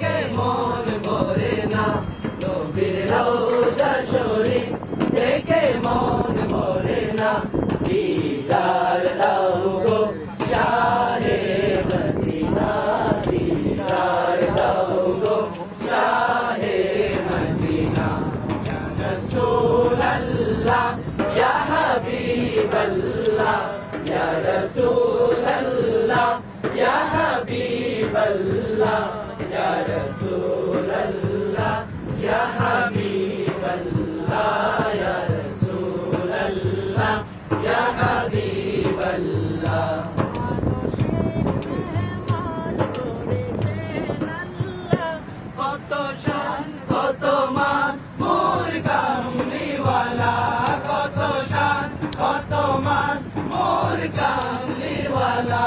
দেখে মন ভরে না নবীর রোজা শরীফ দেখে মন ভরে না দিদার দাও গো শাহে মদিনা দিদার দাও গো শাহে মদিনা ইয়া ইয়া হাবিবাল্লাহ ইয়া ইয়া হাবিবাল্লাহ ইয়া ইয়া হাবিবাল্লাহ ইয়া ইয়া হাবিবাল্লাহ কত মান মোর কামলিওয়ালা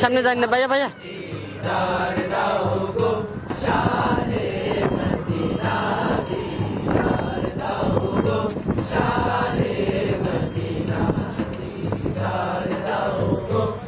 সামনে যান না ভাইয়া ভাইয়া। দিদার